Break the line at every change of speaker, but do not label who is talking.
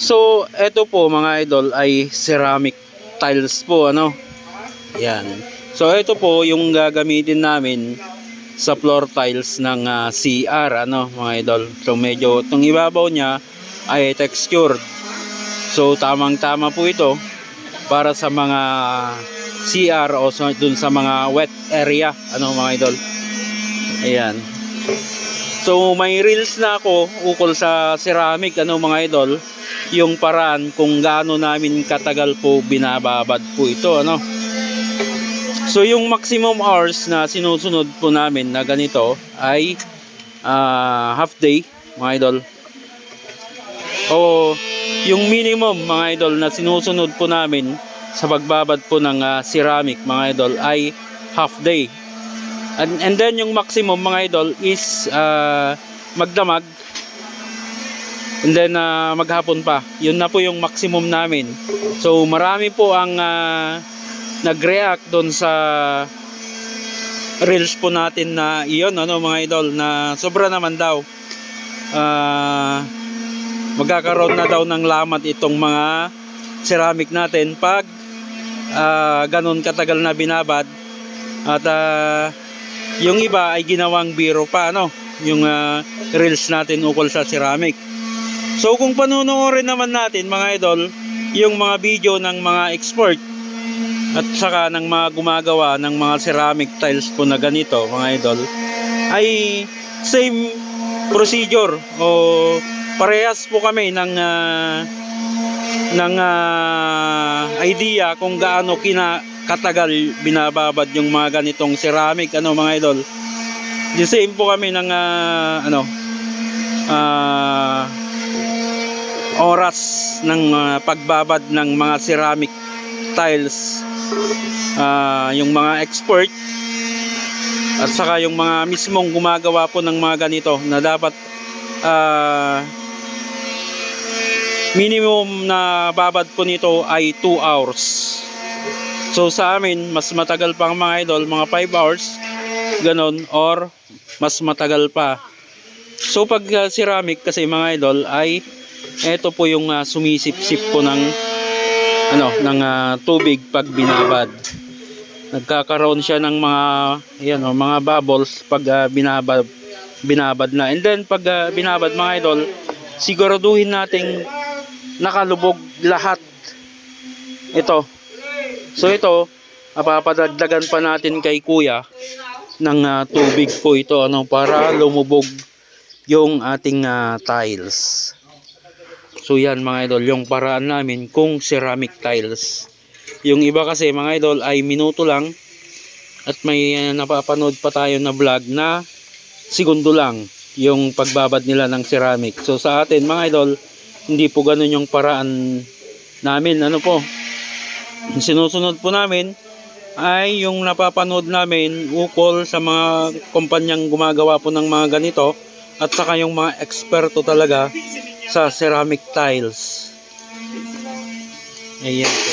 So, eto po mga idol ay ceramic tiles po ano. Yan. So, ito po yung gagamitin namin sa floor tiles ng ah, CR ano mga idol. So, medyo itong ibabaw niya ay textured. So, tamang-tama po ito para sa mga CR o sa, dun sa mga wet area ano mga idol. Ayan. So may reels na ako ukol sa ceramic ano mga idol yung paraan kung gaano namin katagal po binababad po ito ano. So yung maximum hours na sinusunod po namin na ganito ay ah, half day mga idol. O yung minimum mga idol na sinusunod po namin sa pagbabad po ng ah, ceramic mga idol ay half day. And, and then yung maximum mga idol is ah, magdamag and then ah, maghapon pa. Yun na po yung maximum namin. So marami po ang ah, nag-react doon sa reels po natin na iyon ano mga idol na sobra naman daw. Ah magkakaroon na daw ng lamat itong mga ceramic natin pag ah, ganun katagal na binabad at ah, yung iba ay ginawang biro pa ano yung ah, reels natin ukol sa ceramic. So kung panunuorin naman natin mga idol yung mga video ng mga expert at saka ng mga gumagawa ng mga ceramic tiles po na ganito mga idol ay same procedure o parehas po kami ng ah, ng ah, idea kung gaano kina katagal binababad yung mga ganitong ceramic ano mga idol. The same po kami ng ah, ano ah, oras ng ah, pagbabad ng mga ceramic tiles Ah, yung mga expert at saka yung mga mismong gumagawa po ng mga ganito na dapat ah, minimum na babad po nito ay 2 hours. So sa amin, mas matagal pa ang mga idol, mga 5 hours, ganon, or mas matagal pa. So pag uh, ceramic kasi mga idol ay ito po yung uh, sumisip-sip po ng ano ng uh, tubig pag binabad. Nagkakaroon siya ng mga ayan, oh, mga bubbles pag uh, binabad binabad na. And then pag uh, binabad mga idol, siguraduhin nating nakalubog lahat ito so ito mapapadagdagan pa natin kay kuya ng ah, tubig po ito ano para lumubog yung ating ah, tiles. So yan mga idol yung paraan namin kung ceramic tiles. Yung iba kasi mga idol ay minuto lang at may ah, napapanood pa tayo na vlog na segundo lang yung pagbabad nila ng ceramic. So sa atin mga idol hindi po ganun yung paraan namin. Ano po sinusunod po namin ay yung napapanood namin ukol sa mga kumpanyang gumagawa po ng mga ganito at saka yung mga eksperto talaga sa ceramic tiles. Ayan po